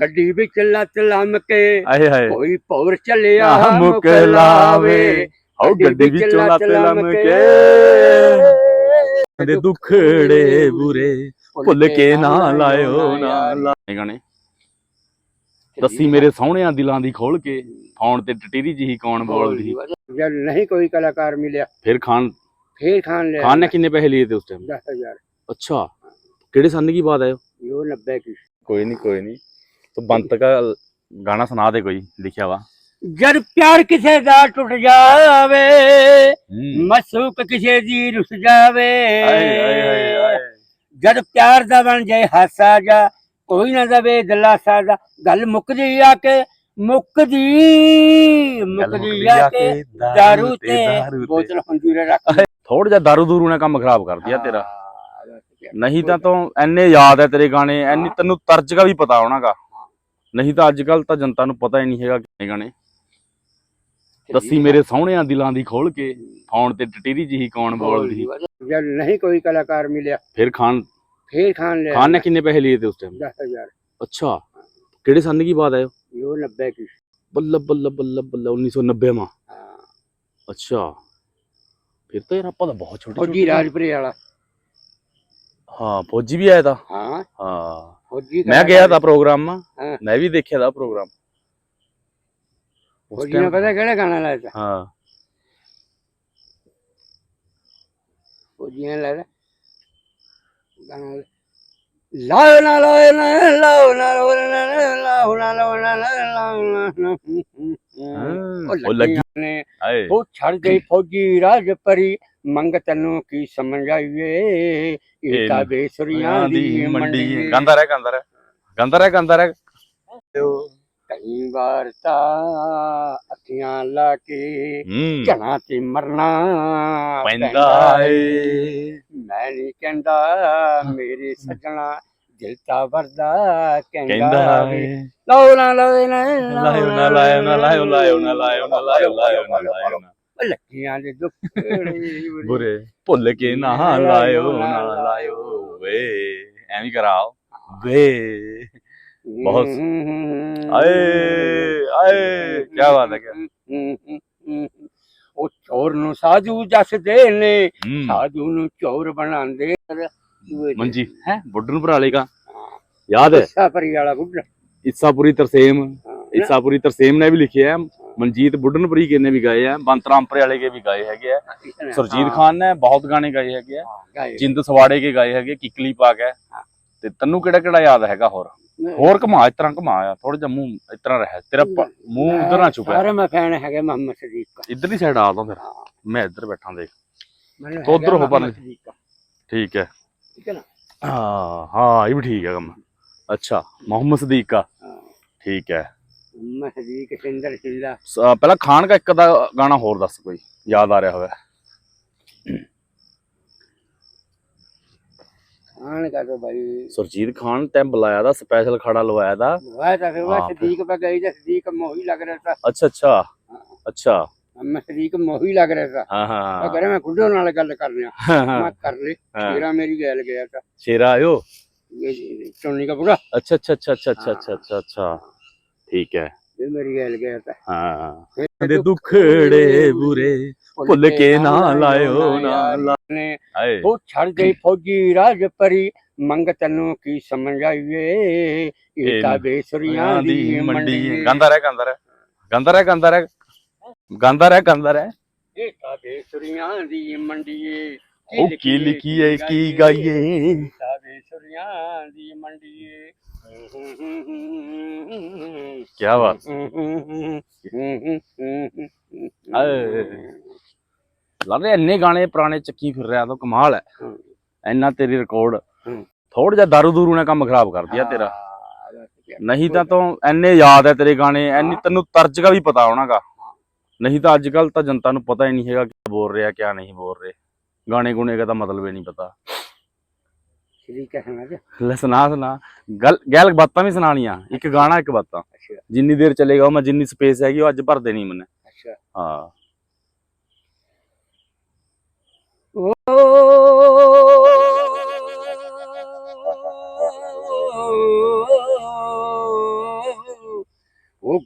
ਗੱਡੀ ਵਿੱਚ ਲੱਤ ਲੰਮ ਕੇ ਆਏ ਹਾਏ। ਕੋਈ ਪੌਰ ਚੱਲਿਆ ਮੁਕ ਲਾਵੇ। ਆਉ ਗੱਡੀ ਵਿੱਚ ਲੱਤ ਲੰਮ ਕੇ। ਦੇ ਦੁਖੜੇ ਬੁਰੇ ਭੁੱਲ ਕੇ ਨਾ ਲਾਇਓ ਨਾ ਗਾਣੇ। ਦੱਸੀ ਮੇਰੇ ਸੋਹਣਿਆਂ ਦਿਲਾਂ ਦੀ ਖੋਲ ਕੇ ਫੌਣ ਤੇ ਟਟੀਰੀ ਜਿਹੀ ਕੌਣ ਬੋਲਦੀ ਜਦ ਨਹੀਂ ਕੋਈ ਕਲਾਕਾਰ ਮਿਲਿਆ। ਫਿਰ ਖਾਨ ਫਿਰ ਖਾਨ ਲੈ ਖਾਨ ਨੇ ਕਿੰਨੇ ਪੈਸੇ ਲਏ ਤੇ ਉਸ ਟਾਈਮ 10000 ਅੱਛਾ। ਕਿਹੜੇ ਸੰਨ ਕੀ ਬਾਤ ਹੈ ਉਹ? 90 ਕੀ ਕੋਈ ਨਹੀਂ ਕੋਈ ਨਹੀਂ ਤੋ ਬੰਤ ਕਾ ਗਾਣਾ ਸੁਣਾ ਦੇ ਕੋਈ ਲਿਖਿਆ ਵਾ। ਜਦ ਪਿਆਰ ਕਿਸੇ ਦਾ ਟੁੱਟ ਜਾਵੇ ਮਸੂਕ ਕਿਸੇ ਦੀ ਰੁੱਸ ਜਾਵੇ ਜਦ ਪਿਆਰ ਦਾ ਬਣ ਜਾਏ ਹਾਸਾ ਜਾ ਕੋਈ ਨਾ ਦਵੇ ਦਲਾਸਾ ਦਾ ਗੱਲ ਮੁੱਕਦੀ ਆ ਕੇ ਮੁੱਕਦੀ ਮੁੱਕਦੀ ਆ ਕੇ ਦਾਰੂ ਤੇ ਬੋਤਲ ਹੁੰਦੀ ਰੱਖ ਥੋੜਾ ਜਿਹਾ ਦਾਰੂ ਦੂਰੂ ਨੇ ਕੰਮ ਖਰਾਬ ਕਰ ਦਿਆ ਤੇਰਾ। ਨਹੀਂ ਤਾਂ ਤੂੰ ਐਨੇ ਯਾਦ ਹੈ ਤੇਰੇ ਗਾਣੇ ਐਨੀ ਤੈਨੂੰ ਤਰਜ ਦਾ ਵੀ ਪਤਾ ਹੋਣਾਗਾ। ਨਹੀਂ ਤਾਂ ਅੱਜ ਕੱਲ ਤਾਂ ਜਨਤਾ ਨੂੰ ਪਤਾ ਹੀ ਨਹੀਂ ਹੈਗਾ ਕਿ ਗਾਣੇ ਦੱਸੀ ਮੇਰੇ ਸੋਹਣਿਆਂ ਦਿਲਾਂ ਦੀ ਖੋਲ ਕੇ ਫੋਨ ਤੇ ਟਟੀਰੀ ਜਿਹੀ ਕੌਣ ਬੋਲਦੀ ਜਦ ਨਹੀਂ ਕੋਈ ਕਲਾਕਾਰ ਮਿਲਿਆ ਫਿਰ ਖਾਨ ਫੇਰ ਖਾਨ ਲਿਆ ਖਾਨ ਨੇ ਕਿੰਨੇ ਪੈਸੇ लिए थे उस टाइम 10000 अच्छा ਕਿਹੜੇ ਸੰਨ ਕੀ ਬਾਤ ਹੈ यो 90 की ਬੱਲਾ ਬੱਲਾ ਬੱਲਾ ਬੱਲਾ 1990 ਮਾ ਹਾਂ ਅੱਛਾ ਫਿਰ ਤਾਂ ਯਾਰ ਆਪਾਂ ਤਾਂ ਬਹੁਤ ਛੋਟੇ ਫੌਜੀ ਛੋਟੇ ਰਾਜਪੁਰੇ ਵਾਲਾ ਹਾਂ ਫੌਜੀ ਵੀ ਆਇਆ ਤਾਂ ਹਾਂ ਹਾਂ ਫੌਜੀ ਮੈਂ ਗਿਆ ਤਾਂ ਪ੍ਰੋਗਰਾਮ। ਮਾ ਹਾਂ। ਮੈਂ ਵੀ ਦੇਖਿਆ ਦਾ ਪ੍ਰੋਗਰਾਮ। ਉਸ ਫੌਜੀ ਨੇ time- ਪਤਾ ਕਿਹੜਾ ਗਾਣਾ ਲਾਇਆ ਤਾ? ਹਾਂ। ਫੌਜੀ ਨੇ ਲਾਇਆ? ਗਾਣਾ ਲਾਓ ਨਾ ਲਾਓ ਨਾ ਲਾਓ ਨਾ ਲਾਓ ਨਾ ਲਾਓ ਨਾ ਲਾਓ ਨਾ ਲਾਓ ਨਾ ਉਹ ਉਹ ਲੱਗੀ ਨੇ। ਆਏ। ਉਹ ਛੱਡ ਗਈ ਫੌਜੀ ਰਾਜ ਪਰੀ ਮੰਗ ਤੈਨੂੰ ਕੀ ਸਮਝ ਆਈਏ ਇਹ ਤਾਂ ਬੇਸੁਰੀਆਂ ਦੀ ਮੰਡੀ ਗੰਦਾ ਰਹਿ ਗੰਦਾ ਰਹਿ। ਗੰਦਾ ਰਹਿ ਗੰਦਾ ਰਹਿ। ਕਈ ਵਾਰ ਤਾਂ ਅੱਖੀਆਂ ਲਾ ਕੇ ਝਣਾ ਤੇ ਮਰਨਾ ਪੈਂਦਾ ਏ। ਮੈਂ ਨਹੀਂ ਕਹਿੰਦਾ ਮੇਰੇ ਸੱਜਣਾ ਦਿਲ ਤਾਂ ਵਰਦਾ ਕਹਿੰਦਾ ਵੇ। ਲਾਓ ਨਾ ਲਾਓ ਨਾ ਲਾਇਓ ਨਾ ਲਾਇਓ ਨਾ ਲਾਇਓ ਨਾ ਲਾਇਓ ਨਾ ਲਾਇਓ ਨਾ ਲਾਇਓ ਨਾ। ਉਹ ਦੇ ਦੁੱਖ ਬੁਰੇ ਭੁੱਲ ਕੇ ਨਾ ਲਾਇਓ ਨਾ ਲਾਇਓ। ਵੇ ਐਵੇਂ ਕਰਾਓ। ਵੇ। ਬਹੁਤ- ਆਏ ਆਏ ਕੀ ਬਾਤ ਹੈ ਕਿਆ ਉਹ ਚੋਰ ਨੂੰ ਸਾਧੂ ਜਸਦੇ ਨੇ। ਸਾਧੂ ਨੂੰ ਚੋਰ ਬਣਾਉਂਦੇ ਮੰਜੀ ਹੈ? ਬੁੱਢ ਨੂੰ ਭਰਾ ਲੇਗਾ। ਯਾਦ ਹੈ? ਸਾਪਰੀ ਵਾਲਾ ਬੁੱਢਾ। ਇਸਾਪੁਰੀ ਤਰਸੇਮ। ਇਸਾਪੁਰੀ ਤਰਸੇਮ ਨੇ ਵੀ ਲਿਖਿਆ ਹੈ। ਮਨਜੀਤ ਬੁੱਢਨਪੁਰੀ ਕੇ ਨੇ ਵੀ ਗਾਏ ਆ ਬੰਤਰਾਮਪੁਰੇ ਵਾਲੇ ਕੇ ਵੀ ਗਾਏ ਹੈਗੇ ਆ। ਸੁਰਜੀਤ ਖਾਨ ਨੇ ਬਹੁਤ ਗਾਣੇ ਗਾਏ ਹੈਗੇ ਆ। ਜਿੰਦ ਸਵਾੜੇ ਕੇ ਗਾਏ ਹੈਗੇ ਕਿਕਲੀ ਪਾ ਕੇ ਤੇ ਤੈਨੂੰ ਕਿਹੜਾ ਕਿਹੜਾ ਯਾਦ ਹੈਗਾ ਹੋਰ? ਹੋਰ ਘਮਾ ਇਸ ਤਰ੍ਹਾਂ ਘਮਾ ਆ ਥੋੜਾ ਜਿਹਾ ਮੂੰਹ ਇਸ ਤਰ੍ਹਾਂ ਰਹਿ ਤੇਰਾ ਮੂੰਹ ਉਧਰ ਨਾ ਛੁਪਿਆ। ਸਾਰੇ ਮੈਂ ਫੈਨ ਹੈਗੇ ਮੁਹੰਮਦ ਸਦੀਕ ਦਾ ਇਧਰਲੀ ਸਾਈਡ ਆ ਤਾਂ ਫਿਰ। ਮੈਂ ਇੱਧਰ ਬੈਠਾ ਦੇਖ। ਤੂੰ ਉੱਧਰ ਹੋ ਪਰ ਦਾ, ਠੀਕ ਹੈ। ਠੀਕ ਹੈ ਨਾ? ਹਾਂ ਹਾਂ ਇਹ ਵੀ ਠੀਕ ਹੈ ਕੰਮ। ਅੱਛਾ ਮੁਹੰਮਦ ਸਦੀਕ ਦਾ ਹਾਂ। ਠੀਕ ਹੈ। ਮੁਹੰਮਦ ਸਦੀਕ ਸਿੰਦਰ ਸਿੰਦਾ ਸ- ਪਹਿਲਾਂ ਖਾਨ ਦਾ ਇੱਕ ਦਾ ਗਾਣਾ ਹੋਰ ਦੱਸ ਕੋਈ ਯਾਦ ਆ ਰਿਹਾ ਹੋਵੇ ਆਣ ਕਾ ਤੋ ਭਾਈ ਸੁਰਜੀਤ ਖਾਨ ਤੈਂ ਬੁਲਾਇਆ ਦਾ ਸਪੈਸ਼ਲ ਖੜਾ ਲਵਾਇਆ ਦਾ ਵਾਹ ਤਾਂ ਫਿਰ ਉਹ ਹਾਂ, ਫਿਰ- ਸਦੀਕ ਪਾ ਗਈ ਤਾਂ ਸਦੀਕ ਮੋਹੀ ਲੱਗ ਰਿਹਾ था ਅੱਛਾ ਅੱਛਾ ਅੱਛਾ ਮੁਹੰਮਦ ਸਦੀਕ ਮੋਹੀ ਲੱਗ ਰਿਹਾ था ਹਾਂ ਹਾਂ ਉਹ ਹਾਂ ਕਰੇ ਮੈਂ ਗੁੱਡੋ ਨਾਲ ਗੱਲ ਕਰ ਲਿਆ ਹਾਂ, ਹਾਂ ਮੈਂ ਕਰ ਲਈ ਹਾਂ। ਮੇਰਾ ਮੇਰੀ ਗੱਲ ਗਿਆ ਤਾਂ ਸ਼ੇਰਾ ਆਇਓ ਇਹ ਚੋਣੀ का पूरा ਅੱਛਾ ਅੱਛਾ ਅੱਛਾ ਅੱਛਾ ਅੱਛਾ ਅੱਛਾ ਅੱਛਾ ਅੱਛਾ ਠੀਕ ਹੈ। ਇਹ ਮੇਰੀ ਗੱਲ ਕਰਦਾ ਹਾਂ। ਦੇ ਦੁਖੜੇ ਬੁਰੇ ਭੁੱਲ ਕੇ ਨਾ ਲਾਇਓ ਨਾ ਲਾਣੇ ਉਹ ਛੜ ਗਈ ਫੌਜੀ ਰਾਜ ਪਰੀ ਮੰਗਤਨੋਂ ਕੀ ਸਮਝਾਈਏ? ਇਹ ਕਾਬੇਸ਼ਰੀਆਂ ਦੀ ਮੰਡੀ। ਗੰਦਾ ਰਹਿ ਗੰਦਾ ਰਹਿ। ਗੰਦਾ ਰਹਿ ਗੰਦਾ ਰਹਿ। ਗੰਦਾ ਰਹਿ ਗੰਦਾ ਰਹਿ। ਇਹ ਕਾਬੇਸ਼ਰੀਆਂ ਦੀ ਮੰਡੀਏ ਉਹ ਕੀ ਲਿਖੀਏ ਕੀ ਗਾਈਏ? ਕਾਬੇਸ਼ਰੀਆਂ ਦੀ ਮੰਡੀਏ ਕੀ ਬਾਤ। ਆਏ ਲਾਦੇ ਇੰਨੇ ਗਾਣੇ ਪੁਰਾਣੇ ਚੱਕੀ ਫਿਰ ਰਿਹਾ ਤਾਂ ਕਮਾਲ ਹੈ। ਇੰਨਾ ਤੇਰੀ ਰਿਕਾਰਡ। ਥੋੜਾ ਜਿਹਾ ਦਾਰੂ ਦੂਰੂ ਨੇ ਕੰਮ ਖਰਾਬ ਕਰ ਦਿਆ ਤੇਰਾ। ਨਹੀਂ ਤਾਂ ਤੂੰ ਇੰਨੇ ਯਾਦ ਹੈ ਤੇਰੇ ਗਾਣੇ ਐਨੀ ਤੈਨੂੰ ਤਰਜ ਦਾ ਵੀ ਪਤਾ ਹੋਣਾਗਾ। ਨਹੀਂ ਤਾਂ ਅੱਜ ਕੱਲ ਤਾਂ ਜਨਤਾ ਨੂੰ ਪਤਾ ਹੀ ਨਹੀਂ ਹੈਗਾ ਕੀ ਬੋਲ ਰਿਹਾ ਕਿਆ ਨਹੀਂ ਬੋਲ ਰਹੇ। ਗਾਣੇ ਗੁਣੇ ਦਾ ਤਾਂ ਮਤਲਬ ਹੀ ਨਹੀਂ ਪਤਾ। ਜੀ। ਲੈ ਸੁਣਾ ਸੁਣਾ। ਗੱਲ ਗੈਲ ਬਾਤਾਂ ਵੀ ਸੁਣਾਣੀਆਂ ਇੱਕ ਗਾਣਾ ਇੱਕ ਬਾਤਾਂ। ਅੱਛਾ। ਜਿੰਨੀ ਦੇਰ ਚੱਲੇਗਾ ਉਹ ਮੈਂ ਜਿੰਨੀ ਸਪੇਸ ਹੈਗੀ ਉਹ ਅੱਜ ਭਰ ਦੇਣੀ ਮੈਨੇ। ਅੱਛਾ। ਹਾਂ।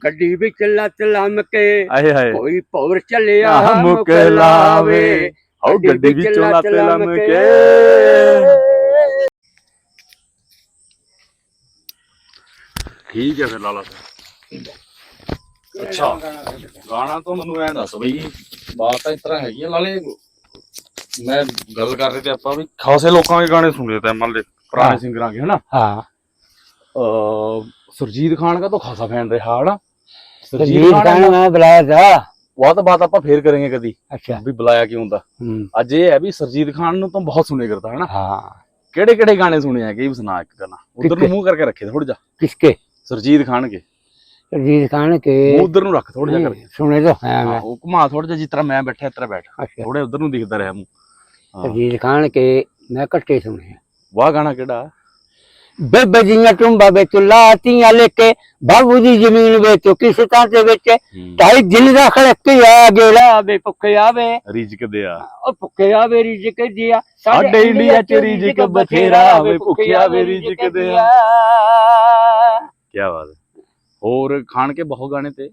ਗੱਡੀ ਵਿੱਚ ਲੱਤ ਲੰਮ ਕੇ ਆਏ ਹਾਏ। ਕੋਈ ਪੌਰ ਚੱਲਿਆ ਮੁੱਕ ਲਾਵੇ। ਆਓ ਗੱਡੀ ਵਿੱਚੋਂ ਲੱਤ ਲੰਮ ਕੇ। ਠੀਕ ਹੈ ਫਿਰ ਲਾਲਾ ਸਾਹਿਬ। ਅੱਛਾ। ਗਾਣਾ ਤੁਹਾਨੂੰ ਐ ਦੱਸ ਬਈ ਬਾਤ ਤਾਂ ਇਸ ਤਰ੍ਹਾਂ ਹੈਗੀ ਆ ਲਾਲੇ ਮੈਂ ਗੱਲ ਕਰ ਰਹੇ ਤੇ ਆਪਾਂ ਵੀ ਖਾਸੇ ਲੋਕਾਂ ਦੇ ਗਾਣੇ ਸੁਣਦੇ ਤਾਂ ਮੰਨ ਲੈ ਪੁਰਾਣੇ ਸਿੰਗਰਾਂ ਦੇ ਹਨਾ? ਹਾਂ। ਅ ਸੁਰਜੀਤ ਖਾਨ ਦਾ ਤਾਂ ਖਾਸਾ ਫੈਨ ਰਿਹਾ ਹਨਾ। ਸੁਰਜੀਤ ਖਾਨ ਮੈਂ ਬੁਲਾਇਆ ਸੀ ਬਹੁਤ ਬਾਤ ਆਪਾਂ ਫੇਰ ਕਰਾਂਗੇ ਕਦੀ ਅੱਛਾ। ਵੀ ਬੁਲਾਇਆ ਕਿਉਂ ਹੁੰਦਾ। ਅੱਜ ਇਹ ਹੈ ਵੀ ਸਰਜੀਤ ਖਾਨ ਨੂੰ ਤਾਂ ਬਹੁਤ ਸੁਣੇ ਕਰਦਾ ਹਨਾ। ਹਾਂ। ਕਿਹੜੇ ਕਿਹੜੇ ਗਾਣੇ ਸੁਣੇ ਆ ਹੈਗੇ? ਵੀ ਸੁਣਾ ਇੱਕ ਗਾਣਾ। ਉਧਰ ਨੂੰ ਮੂੰਹ ਕਰਕੇ ਰੱਖੇ ਥੋੜਾ ਜਾ ਕਿਸਕੇ? ਸਰਜੀਤ ਖਾਣਗੇ। ਸਰਜੀਤ ਖਾਨ ਕੇ ਉਧਰ ਨੂੰ ਰੱਖ ਥੋੜਾ ਜਿਹਾ ਕਰਕੇ। ਸੁਣੇ ਤਾਂ ਹਾਂ, ਮੈਂ। ਉਹ ਘੁਮਾ ਥੋੜਾ ਜਿਹਾ ਜਿਸ ਮੈਂ ਬੈਠਾ ਇਸ ਬੈਠ। ਥੋੜੇ ਉਧਰ ਨੂੰ ਦਿਖਦਾ ਰਿਹਾ ਮੂੰਹ। ਸਰਜੀਤ ਖਾਨ ਕੇ ਮੈਂ ਘੱਟੇ ਸੁਣੇ ਵਾਹ ਗਾਣਾ ਕਿਹੜਾ? ਬੇਬੇ ਜੀਆਂ ਟੁੰਬਾ ਵਿੱਚ ਲਾਤੀਆਂ ਲੈ ਕੇ ਬਾਬੂ ਦੀ ਜ਼ਮੀਨ ਵਿੱਚ ਕਿਸ਼ਤਾਂ ਦੇ ਵਿੱਚ? ਢਾਈ ਦਿਲ ਦਾ ਖੜਕਿਆ ਗੇੜਾ ਵੇ ਭੁੱਖਿਆ ਵੇ ਰਿਜਕ ਦੇ ਉਹ ਭੁੱਖਿਆ ਆਵੇ ਰਿਜਕ ਦਿਆ ਸਾਡੇ ਇੰਡੀਆ ਚ ਰਿਜਕ ਬਥੇਰਾ ਵੇ ਭੁੱਖਿਆ ਵੇ ਰਿਜਕ ਦਿਆ ਕੀ ਬਾਤ ਹੋਰ ਖਾਣ ਕੇ ਬਹੁਤ ਗਾਣੇ ਤੇ।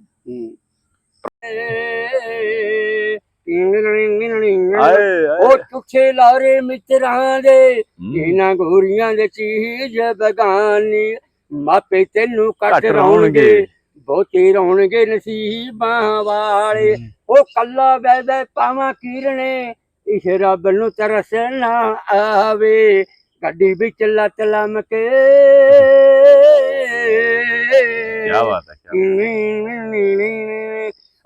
ਉਹ ਚੁੱਛੇ ਲਾਰੇ ਮਿੱਤਰਾਂ ਦੇ ਇਹਨਾਂ ਗੋਰੀਆਂ ਦੇ ਚੀਜ਼ ਬਗਾਨੀ। ਮਾਪੇ ਤੈਨੂੰ ਕੱਟ ਰੌਣਗੇ। ਬਹੁਤੇ ਰੌਣਗੇ ਨਸੀਬਾਂ ਵਾਲੇ। ਉਹ ਕੱਲਾ ਬਹਿ ਬਹਿ ਪਾਵਾਂ ਕੀਰਣੇ ਇਸ ਰੱਬ ਨੂੰ ਤਰਸ ਨਾ ਆਵੇ। ਗੱਡੀ ਵਿੱਚ ਲੱਤ ਲੰਮ ਕੇ। ਕੀ ਬਾਤ ਹੈ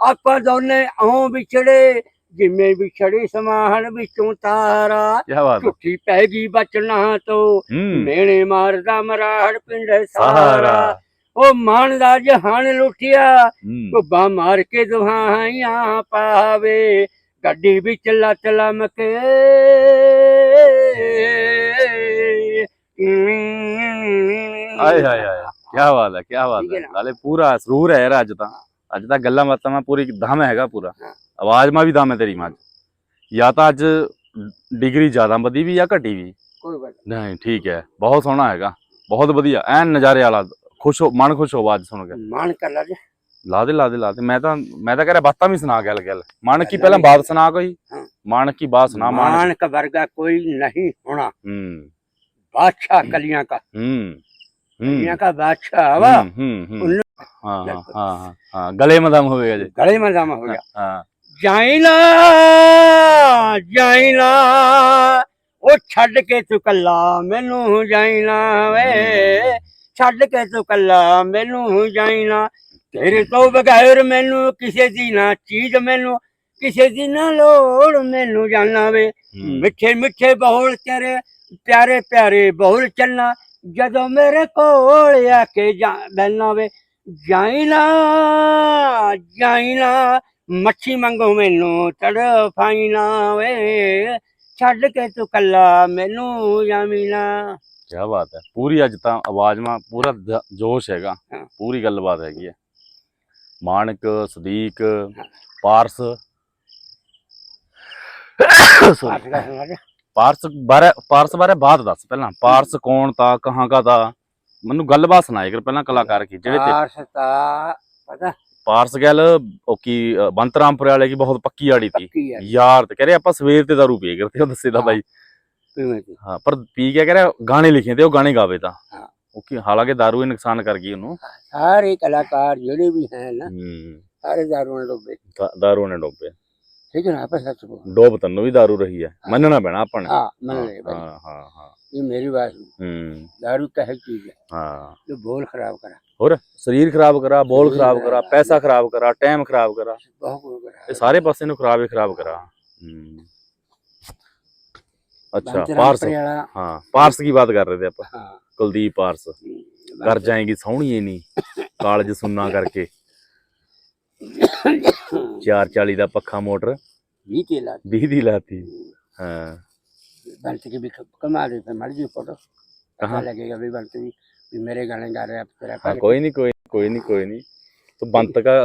ਆਪਾਂ ਦੋਨੇ ਆਉਂ ਵਿਛੜੇ ਜਿਵੇਂ ਵਿਛੜੇ ਸਮਾਨ ਵਿੱਚੋਂ ਤਾਰਾ। ਕੀ ਬਾਤ ਹੈ। ਝੁੱਠੀ ਪੈ ਗਈ ਬਚਣਾ ਤੋਂ ਹੂੰ। ਮੇਣੇ ਮਾਰਦਾ ਮਰਾੜ ਪਿੰਡ ਸਾਰਾ। ਸਹਾਰਾ ਉਹ ਮਾਨ ਦਾ ਜਹਾਨ ਲੁੱਟਿਆ ਹੂੰ। ਕੁੱਬਾ ਮਾਰ ਕੇ ਦੁਹਾਈਆਂ ਪਾਵੇ। ਗੱਡੀ ਵਿੱਚ ਲੱਤ ਲੰਮ ਕੇ। ਆਏ ਹਾਏ ਹਾਏ ਕੀ ਬਾਤ ਹੈ ਕੀ ਬਾਤ ਹੈ ਨਾਲੇ ਪੂਰਾ ਸਰੂਰ ਹੈ ਯਾਰ ਅੱਜ ਤਾਂ। ਅੱਜ ਤਾਂ ਗੱਲਾਂ ਬਾਤਾਂ ਮੈਂ ਪੂਰੀ ਦਮ ਹੈਗਾ ਪੂਰਾ। ਆਵਾਜ਼ ਮਾ ਵੀ ਦਮ ਹੈ ਤੇਰੀ ਮਾਂ ਜਾਂ ਤਾਂ ਅੱਜ ਡਿਗਰੀ ਜ਼ਿਆਦਾ ਵਧੀ ਵੀ ਜਾਂ ਘਟੀ ਵੀ। ਕੋਈ ਗੱਲ ਨਹੀਂ। ਬਹੁਤ ਸੋਹਣਾ ਹੈਗਾ। ਬਹੁਤ ਵਧੀਆ। ਐਨ ਨਜ਼ਾਰੇ ਵਾਲਾ। ਮਨ ਖੁਸ਼ ਹੋ ਆਵਾਜ਼ ਸੁਣ ਕੇ। ਲਾ ਦੇ ਲਾ ਦੇ ਲਾ ਦੇ। ਮੈਂ ਤਾਂ ਮੈਂ ਤਾਂ ਕਹਿ ਰਿਹਾ ਬਾਤਾਂ ਵੀ ਸੁਣਾ ਗੱਲ ਗੱਲ। ਮਨ ਕੀ ਪਹਿਲਾਂ ਬਾਤ ਸੁਣਾ ਕੋਈ। ਮਨ ਕੀ ਬਾਤ ਸੁਣਾ ਕੋਈ ਨਹੀਂ बादशाह कलियां का ਹੂੰ ਹੂੰ कलियां का बादशाह हवा ਹੂੰ, ਹੂੰ ਹੂੰ उन ਹਾਂ ਹਾਂ ਹਾਂ ਹਾਂ, ਹਾਂ ਗਲੇ ਮਦਮ ਹੋਵੇਗਾ ਜੀ गले में जामा हो गया ਹਾਂ ਜਾਈਨਾ ਜਾਈਨਾ ਉਹ ਛੱਡ ਕੇ ਤੂੰ ਕੱਲਾ ਮੈਨੂੰ ਜਾਈਨਾ ਵੇ ਛੱਡ ਕੇ ਤੂੰ ਕੱਲਾ ਮੈਨੂੰ ਜਾਈਨਾ ਤੇਰੇ ਤੋਂ ਬਗੈਰ ਮੈਨੂੰ ਕਿਸੇ ਦੀ ਨਾ ਚੀਜ਼ ਮੈਨੂੰ ਕਿਸੇ ਦੀ ਨਾ ਲੋੜ ਮੈਨੂੰ ਜਾਣਾ ਵੇ। ਮਿੱਠੇ ਮਿੱਠੇ ਬੋਲ ਤੇਰੇ ਪਿਆਰੇ ਪਿਆਰੇ ਬੋਲ ਚੱਲਣਾ। ਜਦੋਂ ਮੇਰੇ ਕੋਲ ਆ ਕੇ ਬੈਨਾ ਵੇ ਜਾਈਨਾ ਜਾਈਨਾ ਮੱਛੀ ਮੰਗੋ ਮੈਨੂੰ ਤੜਫਾਈਨਾ ਵੇ। ਛੱਡ ਕੇ ਤੂੰ ਕੱਲਾ ਮੈਨੂੰ ਜਾਮੀਨਾ ਕੀ ਬਾਤ ਹੈ। ਪੂਰੀ ਅੱਜ ਤਾਂ ਆਵਾਜ਼ ਮਾ ਪੂਰਾ ਜੋਸ਼ ਹੈਗਾ। ਪੂਰੀ ਗੱਲਬਾਤ ਹੈਗੀ ਹੈ। ਮਾਨਕ ਸਦੀਕ ਪਾਰਸ ਪਾਰਸ ਬਾਰੇ ਪਾਰਸ ਬਾਰੇ ਬਾਤ ਦੱਸ ਪਹਿਲਾਂ। ਪਾਰਸ ਕੌਣ ਤਾ ਕਹਾਂ ਕਾ ਤਾ? ਮੈਨੂੰ ਗੱਲਬਾਤ ਸੁਣਾਏ ਕਰ ਪਹਿਲਾਂ ਕਲਾਕਾਰ ਕੀ ਜਿਹੜੇ ਤੇ ਆਰਸਤਾ ਪਤਾ? ਪਾਰਸ ਗੱਲ ਉਹ ਕੀ ਅ, ਬੰਤਰਾਮਪੁਰ ਵਾਲੇ ਕੀ ਬਹੁਤ ਪੱਕੀ ਆੜੀ ਤੀ। ਪੱਕੀ ਯਾਰ ਤੇ ਕਹ ਰਹੇ ਆਪਾਂ ਸਵੇਰ ਤੇ ਦਾਰੂ ਪੀ ਕਰਦੇ ਉਹ ਦੱਸੇ ਦਾ ਬਾਈ। ਦੀ? ਹਾਂ ਪਰ ਪੀ ਕੇ ਕਹ ਰਿਹਾ ਗਾਣੇ ਲਿਖੇ ਤੇ ਉਹ ਗਾਣੇ ਗਾਵੇ ਤਾਂ। ਹਾਂ। ਉਹ ਕੀ ਹਾਲਾਂਕਿ ਦਾਰੂ ਹੀ ਨੁਕਸਾਨ ਕਰ ਗਈ ਉਹਨੂੰ। ਸਾਰੇ ਕਲਾਕਾਰ ਜਿਹੜੇ ਵੀ ਹੈ ਨਾ ਹੂੰ। ਸਾਰੇ ਦਾਰੂ ਨਾਲ ਡੁੱਬੇ ਦਾਰੂ ਨੇ ਡੋਬੇ ਠੀਕ ਹੈ ਨਾ ਆਪਾਂ ਸੱਚ ਬੋਲ ਡੋਬ ਤੈਨੂੰ ਵੀ ਦਾਰੂ ਰਹੀ ਹੈ ਮੰਨਣਾ ਪੈਣਾ ਆਪਾਂ ਨੇ ਹਾਂ ਮੰਨ ਲੈ ਭਾਈ ਹਾਂ ਹਾਂ ਹਾਂ ਇਹ ਮੇਰੀ ਬਾਤ ਨਹੀਂ। ਹੂੰ दारू क्या है चीज है ਹਾਂ जो बोल खराब करा ਹੋਰ ਸਰੀਰ ਖਰਾਬ ਕਰਾ ਬੋਲ ਸਰੀਰ ਖਰਾਬ ਕਰਾ ਖਰਾਬ, ਪੈਸਾ ਖਰਾਬ ਕਰਾ ਟਾਈਮ ਖਰਾਬ ਕਰਾ बहुत कुछ करा ਇਹ ਸਾਰੇ ਪਾਸੇ ਨੂੰ ਖਰਾਬ ਹੀ ਖਰਾਬ ਕਰਾ ਹੂੰ ਅੱਛਾ बांचराम ਪਾਰਸ परियाला, ਹਾਂ ਪਾਰਸ ਕੀ ਬਾਤ ਕਰ ਰਹੇ ਤੇ ਆਪਾਂ हाँ, ਕੁਲਦੀਪ ਪਾਰਸ ਕਰ ਜਾਏਗੀ ਸੋਹਣੀਏ ਨਹੀਂ ਕਾਲਜ ਸੁਣਨਾ ਕਰਕੇ 440 ਦਾ ਪੱਖਾ ਮੋਟਰ ये तेला 20 ਦੀ ਲਾਤੀ ਹਾਂ बंत की भी कमा देते मर जी फोटो कहाँ? कहाँ लगेगा भी बंत भी भी मेरे गाने गा रहे हैं अब तेरा ਹਾਂ ਕੋਈ ਨਹੀਂ ਕੋਈ ਕੋਈ ਨਹੀਂ ਕੋਈ ਨਹੀਂ ਤੂੰ ਬੰਤ का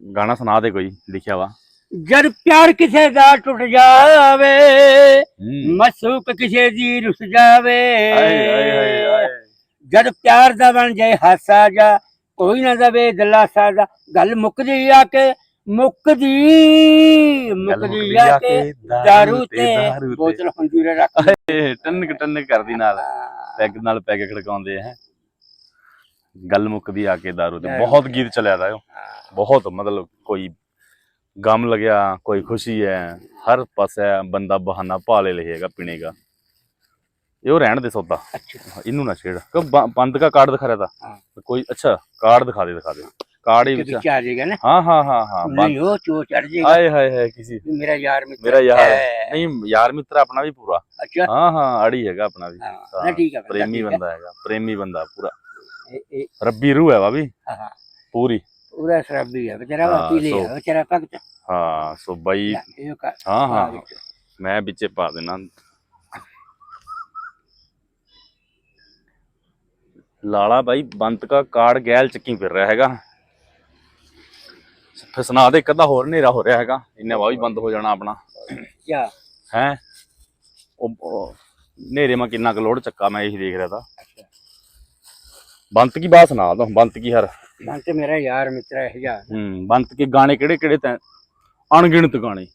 ਗਾਣਾ ਸੁਣਾ ਦੇ ਕੋਈ ਲਿਖਿਆ ਵਾ जब प्यार किसे दा टूट जावे ਹੂੰ मसूक किसे दी रुस जावे ਆਏ ਆਏ ਆਏ ਆਏ जब प्यार दा बन जाए हासा जा ਕੋਈ ਨਾ ਦਵੇ ਦਲਾਸਾ ਦਾ ਗੱਲ ਮੁੱਕਦੀ ਆ ਕੇ ਮੁੱਕਦੀ ਮੁੱਕਦੀ ਆ ਕੇ ਦਾਰੂ ਤੇ ਬੋਤਲ ਹੁੰਦੀ ਰੱਖ ਟੰਨਕ ਟੰਨਕ ਕਰਦੀ ਨਾਲ ਪੈਗ ਨਾਲ ਪੈਗ ਖੜਕਾਉਂਦੇ ਹੈ। ਗੱਲ ਮੁੱਕਦੀ ਆ ਕੇ ਦਾਰੂ ਤੇ ਬਹੁਤ। ਗੀਤ ਚੱਲਿਆ ਦਾ ਬਹੁਤ ਮਤਲਬ ਕੋਈ ਗਮ ਲਗਿਆ ਕੋਈ ਖੁਸ਼ੀ ਹੈ ਹਰ ਪਾਸੇ ਬੰਦਾ ਬਹਾਨਾ ਭਾਲੇ ਲਹੇਗਾ ਪੀਣੇ ਦਾ ਇਹ ਉਹ ਰਹਿਣ ਦੇ ਸੌਦਾ। ਅੱਛਾ। ਇਹਨੂੰ ਨਾ ਛੇੜ। ਕਿ ਬੰਦ ਦਾ ਕਾਰਡ ਦਿਖਾ ਰਿਹਾ। ਤਾਂ? ਕੋਈ ਅੱਛਾ ਕਾਰਡ ਦਿਖਾ ਦੇ ਦਿਖਾ ਦੇ। ਕਾਰਡ ਹੀ ਵਿੱਚ ਆ। ਜਾਏਗਾ ਨਾ। ਹਾਂ ਹਾਂ ਹਾਂ ਹਾਂ ਨਹੀਂ ਉਹ ਚੋ ਚੜ ਜਾਏਗਾ। ਆਏ ਹਾਏ ਹਾਏ ਕਿਸੇ। ਮੇਰਾ ਯਾਰ ਮਿੱਤਰ ਮੇਰਾ ਯਾਰ। ਨਹੀਂ ਯਾਰ ਮਿੱਤਰ ਆਪਣਾ ਵੀ ਪੂਰਾ। ਅੱਛਾ। ਹਾਂ ਹਾਂ ਅੜੀ ਹੈਗਾ ਆਪਣਾ ਵੀ। ਹਾਂ ਨਾ ਠੀਕ ਹੈ ਪ੍ਰੇਮੀ। ਬੰਦਾ ਹੈਗਾ ਪ੍ਰੇਮੀ ਬੰਦਾ ਪੂਰਾ। ਰੱਬੀ ਰੂਹ ਹੈ ਵਾ ਵੀ ਹਾਂ, ਹਾਂ। ਪੂਰੀ। ਪੂਰਾ ਸ਼ਰਾਬੀ ਹੈ ਵਿਚਾਰਾ ਸੋ- ਹੈ ਵਿਚਾਰਾ ਭਗਤ। ਹਾਂ ਸੋ ਬਾਈ। ਹਾਂ ਹਾਂ। ਮੈਂ ਵਿੱਚੇ ਪਾ ਦੇਣਾ। ਲਾਲਾ ਬਾਈ ਬੰਤ ਕਾ ਕਾਰਡ ਗੈਲ ਚੱਕੀ ਫਿਰ ਰਿਹਾ ਹੈਗਾ। ਫਿਰ ਸੁਣਾ ਦੇ ਇੱਕ ਅੱਧਾ ਹੋਰ ਹਨੇਰਾ ਹੋ ਰਿਹਾ ਹੈਗਾ। ਇੰਨੇ ਵਾ ਵੀ ਬੰਦ ਹੋ ਜਾਣਾ ਆਪਣਾ। ਕਿਆ? ਹੈ? ਉਹ ਹਨੇਰੇ ਮਾ ਕਿੰਨਾ ਕੁ ਲੋਡ ਚੱਕਾ ਮੈਂ ਇਹੀ ਦੇਖ ਰਿਹਾ ਤਾ। ਬੰਤ ਕੀ ਬਾਤ ਸੁਣਾ ਦੋ ਬੰਤ ਕੀ ਹਰ। ਬੰਤ ਮੇਰਾ ਯਾਰ ਮਿੱਤਰ ਹੈ ਜਾ ਹੂੰ ਬੰਤ ਕੇ ਗਾਣੇ ਕਿਹੜੇ ਕਿਹੜੇ ਤੈਂ? ਅਣਗਿਣਤ ਗਾਣੇ।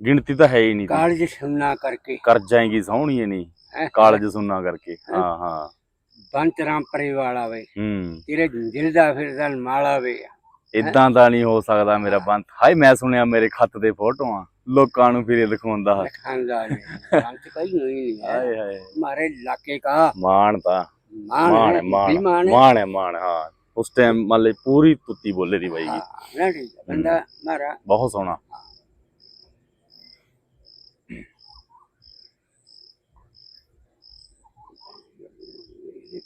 ਗਿਣਤੀ ਤਾਂ ਹੈ ਹੀ ਨਹੀਂ। ਕਾਲਜ ਸੁਣਨਾ ਕਰਕੇ। ਕਰ ਜਾਏਗੀ ਸੋਹਣੀ ਨਹੀਂ। ਕਾਲਜ ਸੁਣਨਾ ਕਰਕੇ ਹਾਂ ਹਾਂ। ਬੰਤਰਾਮ ਪਰਿਵਾਲ ਆਵੇ ਹੂੰ। ਤੇਰੇ ਦਿਲ ਦਾ ਫਿਰਦਾ ਮਾਲ ਆਵੇ। ਇਦਾਂ ਦਾ ਨਹੀਂ ਹੋ ਸਕਦਾ ਮੇਰਾ ਬੰਤ। ਹਾਏ ਮੈਂ ਸੁਣਿਆ ਮੇਰੇ ਖੱਤ ਦੇ ਫੋਟੋਆਂ ਲੋਕਾਂ ਨੂੰ ਫਿਰੇ ਦਿਖਾਉਂਦਾ ਦਿਖਾਉਂਦਾ ਬੰਤ ਕੋਈ ਨਹੀਂ ਹਾਏ ਹਾਏ। ਮਾਰੇ ਇਲਾਕੇ ਦਾ ਮਾਣ ਤਾਂ। ਮਾਣ ਮਾਣ ਮਾਣ। ਹੈ। ਮਾਣ ਹਾਂ ਉਸ ਟਾਈਮ ਮਤਲਬ ਪੂਰੀ ਤੁੱਤੀ ਬੋਲੇ ਦੀ ਬਾਈ ਜੀ। ਬੰਦਾ ਮਾਰਾ। ਬਹੁਤ ਸੋਹਣਾ।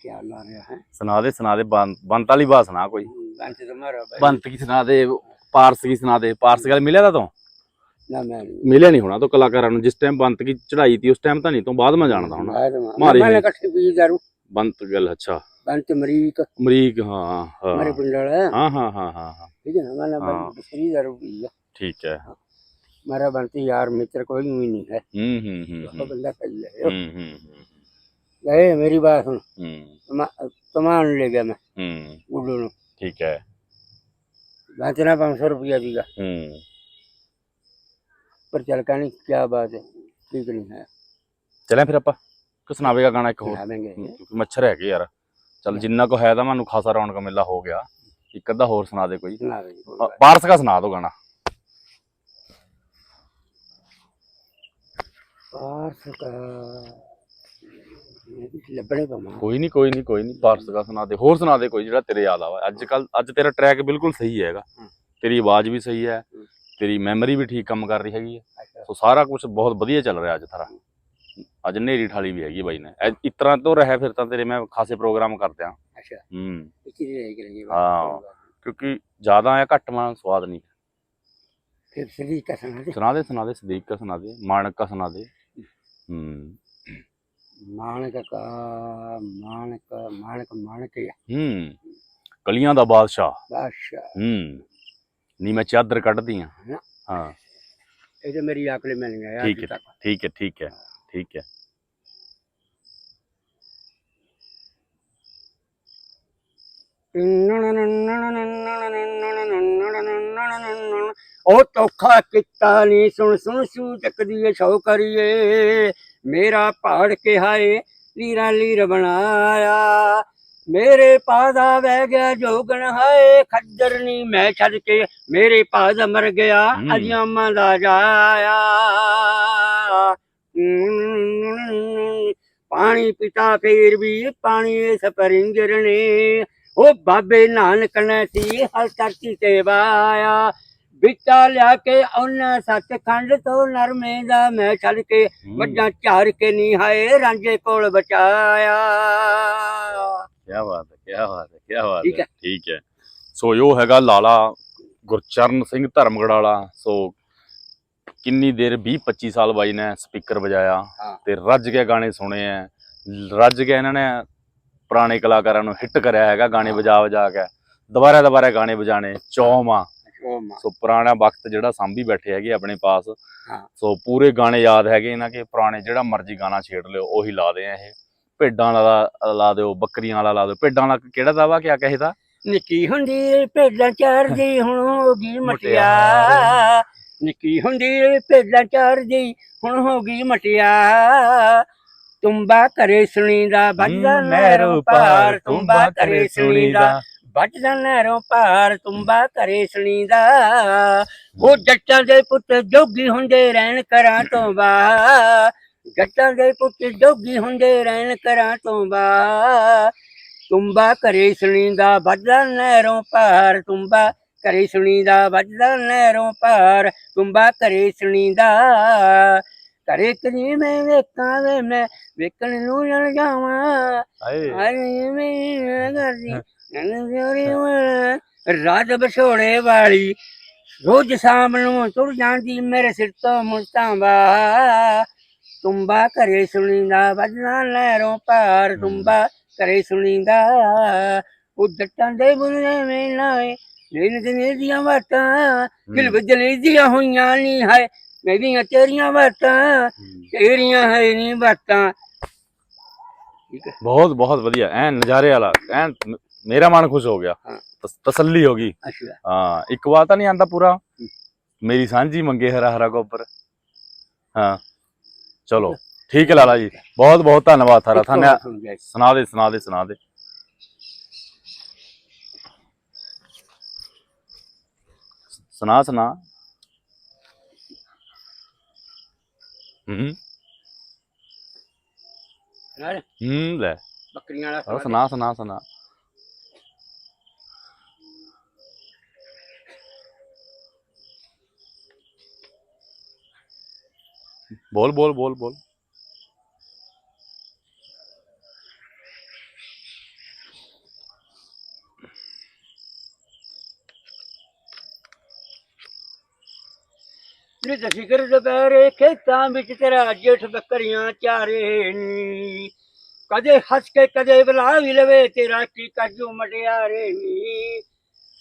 क्या ला रहा है ਸੁਣਾ ਦੇ ਸੁਣਾ ਦੇ ਬੰਤ ਬੰਤ ਵਾਲੀ ਬਾਤ ਸੁਣਾ ਕੋਈ बंत तुम्हारा भाई ਬੰਤ ਕੀ ਸੁਣਾ ਦੇ ਪਾਰਸ ਕੀ ਸੁਣਾ ਦੇ ਪਾਰਸ ਗੱਲ ਮਿਲਿਆ ਤਾਂ ਤੂੰ ना मैं नहीं ਮਿਲਿਆ ਨਹੀਂ ਹੋਣਾ ਤੋ ਕਲਾਕਾਰਾਂ ਨੂੰ ਜਿਸ ਟਾਈਮ ਬੰਤ ਕੀ ਚੜਾਈ ਤੀ ਉਸ ਟਾਈਮ ਤਾਂ ਨਹੀਂ ਤੋਂ ਬਾਅਦ ਮੈਂ ਜਾਣਦਾ ਹੁਣ बाद में मारी मैंने नहीं। इकट्ठे पी दारू ਬੰਤ ਗੱਲ ਅੱਛਾ बंत मरीक ਅਮਰੀਕ ਹਾਂ ਹਾਂ हमारे पिंडल है ਹਾਂ ਹਾਂ ਹਾਂ ਹਾਂ ਹਾਂ ठीक है ना मैंने हाँ। दूसरी दारू पी है ਠੀਕ ਹੈ हमारा बंत यार मित्र कोई भी नहीं है ਹੂੰ ਹੂੰ ਹੂੰ तो बंदा सही है ਹੂੰ हम्म, हूँ गए मेरी बात सुन हूँ तमा- तमान ले गया मैं हूँ गुड्डू नु ठीक है बेचना पाँच सौ रुपया दीगा हूँ पर चलका नहीं क्या बात है ठीक नहीं है ਚਲੇ ਫਿਰ ਆਪਾਂ ਕਿ ਸੁਣਾਵੇਗਾ ਗਾਣਾ ਇੱਕ ਹੋਰ सुनावेंगे ਕਿਉਂਕਿ ਮੱਛਰ ਹੈਗੇ ਯਾਰ ਚੱਲ ਜਿੰਨਾ ਕੋ ਹੈ ਤਾਂ ਮੈਨੂੰ ਖਾਸਾ ਰੌਣਕ ਮੇਲਾ ਹੋ ਗਿਆ ਇੱਕ ਅੱਧਾ ਹੋਰ ਸੁਣਾ ਦੇ ਕੋਈ सुनावेंगे कोई ਅ, बात ਪਾਰਸ ਦਾ ਸੁਣਾ ਦੋ ਗਾਣਾ पार्स का ਕੋਈ ਨਹੀਂ ਕੋਈ ਨਹੀਂ ਕੋਈ ਨਹੀਂ ਪਾਰਸਗਾ ਸੁਣਾ ਦੇ ਹੋਰ ਸੁਣਾ ਦੇ ਕੋਈ ਜਿਹੜਾ ਤੇਰੇ ਯਾਦ ਆਵਾ। ਅੱਜ ਕੱਲ ਅੱਜ ਤੇਰਾ ਟਰੈਕ ਬਿਲਕੁਲ ਸਹੀ ਹੈਗਾ। ਤੇਰੀ ਆਵਾਜ਼ ਵੀ ਸਹੀ ਹੈ। ਤੇਰੀ ਮੈਮਰੀ ਵੀ ਠੀਕ ਕੰਮ ਕਰ ਰਹੀ ਹੈਗੀ ਹੈ। ਸੋ ਸਾਰਾ ਕੁਝ ਬਹੁਤ ਵਧੀਆ ਚੱਲ ਰਿਹਾ ਅੱਜ ਤੇਰਾ। ਅੱਜ ਨੇਰੀ ਠਾਲੀ ਵੀ ਹੈਗੀ ਬਾਈ ਨੇ। ਇਸ ਤਰ੍ਹਾਂ ਤੋਂ ਰਹਿ ਫਿਰ ਤਾਂ ਤੇਰੇ ਮੈਂ ਖਾਸੇ ਪ੍ਰੋਗਰਾਮ ਕਰਦੇ ਆ ਅੱਛਾ। ਹੂੰ। ਕਿਉਂਕਿ ਜ਼ਿਆਦਾ ਆ ਘੱਟ ਮਾਨ ਸਵਾਦ ਨਹੀਂ। ਫਿਰ ਸਦੀਕ ਸੁਣਾ ਦੇ। ਸੁਣਾ ਦੇ ਸਦੀਕ ਸੁਣਾ ਦੇ ਮਾਨਕ ਸੁਣਾ ਦੇ। ਹੂੰ। ਮਾਣਕ ਕਾ ਮਾਣਕ ਮਾਣਕ ਮਾਣਕ ਹੈ ਹੂੰ ਕਲੀਆਂ ਦਾ ਬਾਦਸ਼ਾਹ। ਬਾਦਸ਼ਾਹ। ਹੂੰ ਨੀ ਮੈਂ ਚਾਦਰ ਕੱਢਦੀ ਆ। ਹਾਂ। ਇਹ ਤੇ ਮੇਰੀ ਆਕਲੇ ਮਿਲ ਗਿਆ ਠੀਕ ਹੈ ਠੀਕ ਹੈ ਠੀਕ ਹੈ ਠੀਕ ਹੈ। ਉਹ ਤੋਖਾ ਕੀਤਾ ਨੀ ਸੁਣ ਸੁਣ ਸੂ ਚੱਕਦੀ ਛੋ ਕਰੀਏ। ਮੇਰਾ ਪਹਾੜ ਕੇ ਹਾਏ ਲੀਰਾ ਲੀਰ ਬਣਾਇਆ। ਮੇਰੇ ਪਾਦਾ ਵਹਿ ਗਿਆ ਜੋਗਣ ਹਾਏ ਖੱਜਰ ਨੀ ਮੈਂ ਛੱਡ ਕੇ ਮੇਰੇ ਪਾਦ ਮਰ ਗਿਆ ਹਮ। ਅਜਿਆਮਾਂ ਦਾ ਜਾਇਆ। ਪਾਣੀ ਪਿਤਾ ਫੇਰ ਵੀ ਪਾਣੀ ਇਸ ਪਰਿੰਜਰ ਨੇ। ਉਹ ਬਾਬੇ ਨਾਨਕ ਨੇ ਸੀ ਹਲ ਧਰਤੀ ਤੇ ਵਾਇਆ। ਬਿੱਟਾ ਲਿਆ ਕੇ ਉਹਨਾਂ ਸੱਚਖੰਡ ਤੋਂ ਨਰਮੇ ਦਾ ਮੈਂ ਛੱਡ ਕੇ। ਮੱਝਾਂ ਝਾਰ ਕੇ ਨਹੀਂ ਹਾਏ ਰਾਂਝੇ ਕੋਲ ਬਚਾਇਆ ਕੀ ਬਾਤ ਹੈ ਕੀ ਬਾਤ ਹੈ ਕੀ ਬਾਤ ਹੈ। ਠੀਕ ਹੈ ਸੋ ਇਹ ਹੈਗਾ ਲਾਲਾ ਗੁਰਚਰਨ ਸਿੰਘ ਧਰਮਗੜ ਵਾਲਾ ਸੋ ਕਿੰਨੀ ਦੇਰ 20 25 ਸਾਲ ਬਾਈ ਨੇ ਸਪੀਕਰ ਵਜਾਇਆ। ਤੇ ਰੱਜ ਕੇ ਗਾਣੇ ਸੁਣੇ ਆ ਰੱਜ ਕੇ ਇਹਨਾਂ ਨੇ ਪੁਰਾਣੇ ਕਲਾਕਾਰਾਂ ਨੂੰ ਹਿੱਟ ਕਰਿਆ ਹੈਗਾ ਗਾਣੇ ਵਜਾ ਵਜਾ ਕੇ ਦੁਬਾਰਾ ਦੁਬਾਰਾ ਗਾਣੇ ਵਜਾਣੇ ਚੌਮਾ ਸੋ ਪੁਰਾਣਾ ਵਕਤ ਜਿਹੜਾ ਸਾਂਭੀ ਬੈਠੇ ਹੈਗੇ ਆਪਣੇ ਪਾਸ। ਸੋ ਪੂਰੇ ਗਾਣੇ ਯਾਦ ਹੈਗੇ ਇਹਨਾਂ ਕੇ ਪੁਰਾਣੇ ਜਿਹੜਾ ਮਰਜ਼ੀ ਗਾਣਾ ਛੇੜ ਲਿਓ ਉਹੀ ਲਾ ਦੇ ਆ ਇਹ। ਭੇਡਾਂ ਵਾਲਾ ਲਾ ਦਿਓ ਬੱਕਰੀਆਂ ਵਾਲਾ ਲਾ ਦਿਓ। ਭੇਡਾਂ ਵਾਲਾ ਕਿਹੜਾ ਦਾਵਾ ਕਿਆ ਕਹੇ ਦਾ? ਨਿੱਕੀ ਹੁੰਦੀ ਭੇਡਾਂ ਚਾਰਦੀ ਹੁਣ ਹੋ ਗਈ ਮਟਿਆ ਨਿੱਕੀ ਹੁੰਦੀ ਭੇਡਾਂ ਚਾਰਦੀ ਹੁਣ ਹੋ ਗਈ ਮਟਿਆ ਤੁੰਬਾ ਕਰੇ ਸੁਣੀਦਾ ਵੱਜਦਾ ਨਹਿਰੋਂ ਪਾਰ। ਤੁੰਬਾ ਕਰੇ ਸੁਣੀਦਾ। ਵੱਜਦਾ ਨਹਿਰੋਂ ਪਾਰ ਤੁੰਬਾ ਕਰੇ ਸੁਣੀਦਾ ਉਹ ਜੱਟਾਂ ਦੇ ਪੁੱਤ ਜੋਗੀ ਹੁੰਦੇ ਰਹਿਣ ਕਰਾਂ ਤੋਂ ਬਾ ਜੱਟਾਂ ਦੇ ਪੁੱਤ ਜੋਗੀ ਹੁੰਦੇ ਰਹਿਣ ਕਰਾਂ ਤੋਂ ਬਾ ਤੁੰਬਾ ਕਰੇ ਸੁਣੀਦਾ ਵੱਜਦਾ ਨਹਿਰੋਂ ਪਾਰ ਤੁੰਬਾ ਕਰੇ ਸੁਣੀਦਾ ਵੱਜਦਾ ਨਹਿਰੋਂ ਪਾਰ ਤੁੰਬਾ ਕਰੇ ਸੁਣੀਦਾ ਕਰੇ ਕਰੀ ਮੈਂ ਵੇਖਾਂ ਵੇ ਮੈਂ ਵੇਖਣ ਨੂੰ ਜਣ ਜਾਵਾਂ। ਹਾਏ। ਹਰੀ ਮੈਂ ਕਰਦੀ ਰਾਤ ਬਛੋੜੇ ਵਾਲੀ ਰੋਜ਼ ਸ਼ਾਮ ਨੂੰ ਤੁਰ ਜਾਂਦੀ ਮੇਰੇ ਸਿਰ ਤੋਂ ਮੁਸਤਾਂਬਾ ਤੁੰਬਾ ਘਰੇ ਸੁਣੀਦਾ ਵੱਜਣਾ ਲਹਿਰੋਂ ਪਾਰ ਤੁੰਬਾ ਘਰੇ ਸੁਣੀਦਾ। ਉਹ ਜੱਟਾਂ ਦੇ ਬੁਰੇ ਵੇਲਾਏ ਨੇਨ ਦੇ ਦੀਆਂ ਬਾਤਾਂ ਦਿਲ ਬਦਲੇ ਦੀਆਂ ਹੋਈਆਂ ਨਹੀਂ ਹੈ ਮੇਰੀਆਂ ਤੇਰੀਆਂ ਬਾਤਾਂ ਤੇਰੀਆਂ ਹੈ ਨਹੀਂ ਬਾਤਾਂ। ਬਹੁਤ ਬਹੁਤ ਵਧੀਆ ਐਨ ਨਜ਼ਾਰੇ ਵਾਲਾ ਐਨ ਮੇਰਾ ਮਨ ਖੁਸ਼ ਹੋ ਗਿਆ। ਹਾਂ। ਤਸ- ਤਸੱਲੀ ਹੋ ਗਈ। ਅੱਛਾ। ਹਾਂ ਇੱਕ ਵਾਰ ਤਾਂ ਨਹੀਂ ਆਂਦਾ ਪੂਰਾ। ਮੇਰੀ ਸਾਂਝੀ ਮੰਗੇ ਹਰਾ ਹਰਾ ਗੋਬਰ ਹਾਂ। ਚਲੋ ਠੀਕ ਹੈ ਲਾਲਾ ਜੀ। ਬਹੁਤ ਬਹੁਤ ਧੰਨਵਾਦ ਥਾਰਾ ਇੱਕੋ ਥਾਨੇ ਵਾਰ ਸੁਣ ਦੇ ਸੁਣਾ ਦੇ ਸੁਣਾ ਦੇ। ਸੁਣਾ ਸੁਣਾ। ਹੂੰ। ਯਾਰ ਹੂੰ ਲੈ। ਬੱਕਰੀਆਂ ਵਾਲਾ ਸੁਣਾ ਸੁਣਾ ਸੁਣਾ। ਬੋਲ ਬੋਲ ਬੋਲ ਬੋਲ ਨੀ ਦਸਿਕਰ ਦੁਪਹਿਰੇ ਖੇਤਾਂ ਵਿੱਚ ਤੇਰਾ ਜੇਠ ਬੱਕਰੀਆਂ ਚਾਰੇ ਨੀ ਕਦੇ ਹੱਸ ਕੇ ਕਦੇ ਬੁਲਾ ਵੀ ਲਵੇ ਤੇਰਾ ਕੀ ਕਾਜੂ ਮਟਿਆਰੇ ਨੀ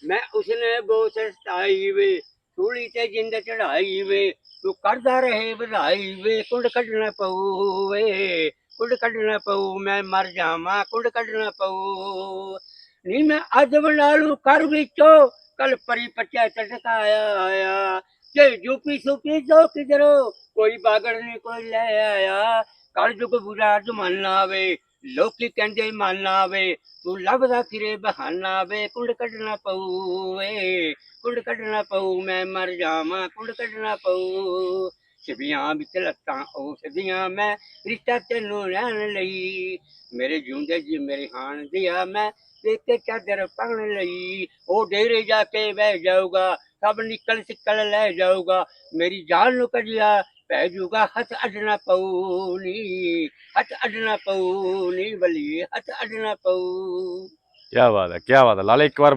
ਮੈਂ ਉਸਨੇ ਬੋਸ ਸਤਾਈ ਵੇ ਸੂਲੀ ਤੇ ਜਿੰਦ ਚੜਾਈ ਵੇ ਤੂੰ ਕਰਦਾ ਰਹੇ ਵਧਾਈ ਵੇ, ਕੁੰਡ ਕੱਢਣਾ ਪਊ ਵੇ ਕੁੰਡ ਕੱਢਣਾ ਪਊ, ਮੈਂ ਮਰ ਜਾਵਾਂ, ਕੁੰਡ ਕੱਢਣਾ ਪਊ। ਨੀ ਮੈਂ ਅੱਜ ਬਣਾ ਲੂ ਕਰ ਵਿੱਚੋਂ ਕਲ ਪਰੀ ਪੱਚਾ ਟਟਕਾਇਆ ਆਇਆ। ਜੇ ਯੂਪੀ ਸੁਪੀ ਜੋ ਕਿਧਰੋ, ਕੋਈ ਬਾਗੜ ਨਹੀਂ ਕੋਈ ਲੈ ਆਇਆ। ਕੱਲ ਜੁਗ ਬੁਰਾ ਜ਼ਮਾਨਾ ਆਵੇ, ਲੋਕੀ ਕਹਿੰਦੇ ਮਨ ਆਵੇ, ਤੂੰ ਲੱਭਦਾ ਫਿਰੇ ਬਹਾਨਾ ਵੇ, ਕੁੰਡ ਕੱਢਣਾ ਪਊ ਵੇ ਕੁੰਡ ਕੱਢਣਾ ਪਊ, ਮੈਂ ਮਰ ਜਾਵਾਂ, ਕੁੰਡ ਕੱਢਣਾ ਪਊ। ਸਿਵਿਆਂ ਵਿੱਚ ਲੱਤਾਂ ਔਸਦੀਆਂ ਮੈਂ ਰਿਸ਼ਤਾ ਤੈਨੂੰ ਰਹਿਣ ਲਈ। ਮੇਰੇ ਜਿਉਂਦੇ ਜੀ, ਮੇਰੇ ਹਾਣ ਦਿਆ ਮੈਂ, ਦੇਖ ਕੇ ਚਾਦਰ ਪਾਉਣ ਲਈ। ਉਹ ਡੇਰੇ ਜਾ ਕੇ ਬਹਿ ਜਾਊਗਾ, ਸਭ ਨਿਕਲ ਸਿਕਲ ਲੈ ਜਾਊਗਾ। ਮੇਰੀ ਜਾਨ ਨੂੰ ਕਜਿਆ ਪੈ ਜਾਊਗਾ ਹੱਥ ਅਡਣਾ ਪਊ ਨੀ, ਹੱਥ ਅਡਣਾ ਪਊ ਨੀ, ਬਲੀ ਹੱਥ ਅਡਣਾ ਪਊ। ਕੀ ਬਾਤ ਹੈ ਕੀ ਬਾਤ ਹੈ। ਲਾਲੇ ਇੱਕ ਵਾਰ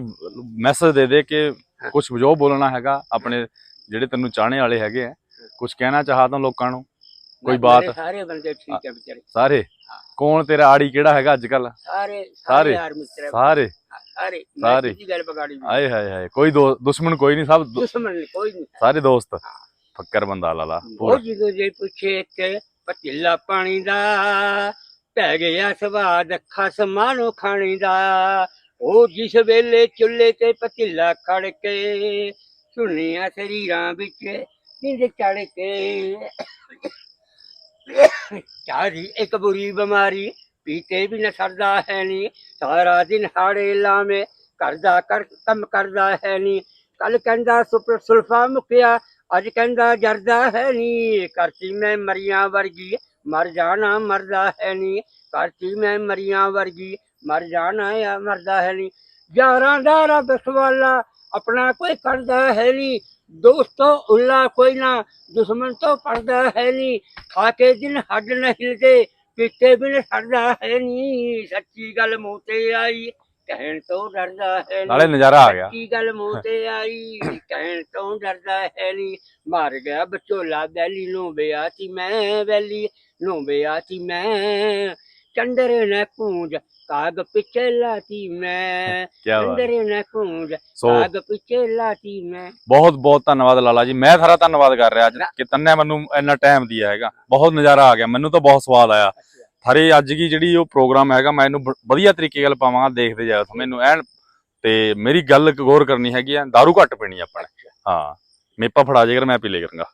ਮੈਸੇਜ ਦੇ ਦੇ ਕਿ ਕੁਝ ਜੋ ਬੋਲਣਾ ਹੈਗਾ ਆਪਣੇ ਜਿਹੜੇ ਤੈਨੂੰ ਚਾਹਣੇ ਵਾਲੇ ਹੈਗੇ ਆ ਕੁਝ ਕਹਿਣਾ ਚਾਹਤਾ ਲੋਕਾਂ ਨੂੰ ਕੋਈ ਬਾਤ। ਸਾਰੇ ਬੰਦੇ ਠੀਕ ਹੈ ਵਿਚਾਰੇ। ਸਾਰੇ? ਕੌਣ ਤੇਰਾ ਆੜੀ ਕਿਹੜਾ ਹੈਗਾ ਅੱਜ ਕੱਲ ਸਾਰੇ ਸਾਰੇ? ਯਾਰ ਮਿੱਤਰ ਸਾਰੇ? ਸਾਰੇ। ਸਾਰੇ। ਕਿਹਦੀ ਗੱਲ ਬਗਾੜੀ। ਆਏ ਹਾਏ ਹਾਏ ਕੋਈ ਦੋ- ਦੁਸ਼ਮਣ ਕੋਈ ਨਹੀਂ ਸਭ ਦੋ- ਦੁਸ਼ਮਣ ਕੋਈ ਨਹੀਂ। ਸਾਰੇ ਦੋਸਤ। ਫੱਕਰ ਬੰਦਾ ਲਾਲਾ ਉਹ ਜਦੋਂ ਜੇ ਪੁੱਛੇ ਤੇ ਪਤੀਲਾ ਪਾਣੀ ਦਾ ਪੈ ਗਿਆ ਸਵਾਦ ਖਸਮਾਨੋ ਖਾਣੀ ਦਾ। ਉਹ ਜਿਸ ਵੇਲੇ ਚੁੱਲ੍ਹੇ ਤੇ ਪਤੀਲਾ ਖੜ ਕੇ ਸੁਣਿਆ ਸਰੀਰਾਂ ਵਿੱਚ ਨਿੰਦ ਚੜ ਕੇ ਚਾਰੀ ਇੱਕ ਬੁਰੀ ਬਿਮਾਰੀ ਪੀਤੇ ਵੀ ਨ ਸਰਦਾ ਹੈ ਨੀ, ਸਾਰਾ ਦਿਨ ਹਾੜੇ ਲਾਵੇਂ, ਕਰਦਾ ਕਰ, ਕੰਮ ਕਰਦਾ ਹੈ ਨੀ। ਕੱਲ ਕਹਿੰਦਾ ਸੁਪ- ਸੁਲਫਾ ਮੁਕਿਆ, ਅੱਜ ਕਹਿੰਦਾ ਜਰਦਾ ਹੈ ਨੀ। ਕਰਤੀ ਮੈਂ ਮਰੀਆਂ ਵਰਗੀ, ਮਰ ਜਾਣਾ ਮਰਦਾ ਹੈ ਨੀ। ਕਰਤੀ ਮੈਂ ਮਰੀਆਂ ਵਰਗੀ ਮਰ ਜਾਣਾ ਆ ਮਰਦਾ ਹੈ ਨੀ ਯਾਰਾਂ ਦਾ ਰੱਬ ਸਵਾਲਾ ਆਪਣਾ ਕੋਈ ਕਰਦਾ ਹੈ ਨੀ ਦੋਸਤੋ ਉੱਲਾ ਕੋਈ ਨਾ ਦੁਸ਼ਮਣ ਤੋਂ ਪੜਦਾ ਹੈ ਨੀ ਖਾ ਕੇ ਦਿਨ ਹੱਡ ਨਹੀਂ ਹਿਲਦੇ ਪੀਤੇ ਬਿਨ ਛੱਡਦਾ ਹੈ ਨੀ ਸੱਚੀ ਗੱਲ ਮੂੰਹ ਤੇ ਆਈ ਕਹਿਣ ਤੋਂ ਡਰਦਾ ਹੈ ਨੀ ਨਾਲੇ ਨਜ਼ਾਰਾ ਆ ਗਿਆ। ਕੀ ਗੱਲ ਮੂੰਹ ਤੇ ਆਈ ਕਹਿਣ ਤੋਂ ਡਰਦਾ ਹੈ ਨੀ ਮਰ ਗਿਆ ਬਚੋਲਾ ਬੈਲੀ ਨੂੰ ਬਿਆਤੀ ਮੈਂ ਬੈਲੀ ਨੂੰ ਬਿਆਤੀ ਮੈਂ। ਚੰਦਰੇ ਨੇ ਪੂੰਜ ਕਾਗ ਪਿੱਛੇ ਲਾਤੀ ਮੈਂ। ਬਾਤ ਚੰਦਰੇ ਨੇ ਪੂੰਜ ਸੋ ਕਾਗ ਪਿੱਛੇ ਲਾਤੀ ਮੈਂ। ਬਹੁਤ ਬਹੁਤ ਧੰਨਵਾਦ ਲਾਲਾ ਜੀ। ਮੈਂ ਸਾਰਾ ਧੰਨਵਾਦ ਕਰ ਰਿਹਾ ਅੱਜ ਕਿ ਤੰਨੇ ਮੈਨੂੰ ਇੰਨਾ ਟਾਈਮ ਦਿਆ ਹੈਗਾ। ਬਹੁਤ ਨਜ਼ਾਰਾ ਆ ਗਿਆ। ਮੈਨੂੰ ਤਾਂ ਬਹੁਤ ਸਵਾਦ ਆਇਆ। ਥਾਰੇ ਅੱਜ ਕੀ ਜਿਹੜੀ ਉਹ ਪ੍ਰੋਗਰਾਮ ਹੈਗਾ ਮੈਂ ਇਹਨੂੰ ਬ- ਵਧੀਆ ਤਰੀਕੇ ਨਾਲ ਪਾਵਾਂਗਾ ਦੇਖਦੇ ਜਾਓ ਮੈਨੂੰ ਐਨ ਤੇ ਮੇਰੀ ਗੱਲ ਇੱਕ ਗੌਰ ਕਰਨੀ ਹੈਗੀ ਆ। दारू ਘੱਟ ਪੀਣੀ ਆਪਾਂ ਨੇ। ਹਾਂ। ਮੇਪਾ ਫੜਾ ਜੇਕਰ ਮੈਂ ਪੀ ਲੇ ਕਰਾਂਗਾ।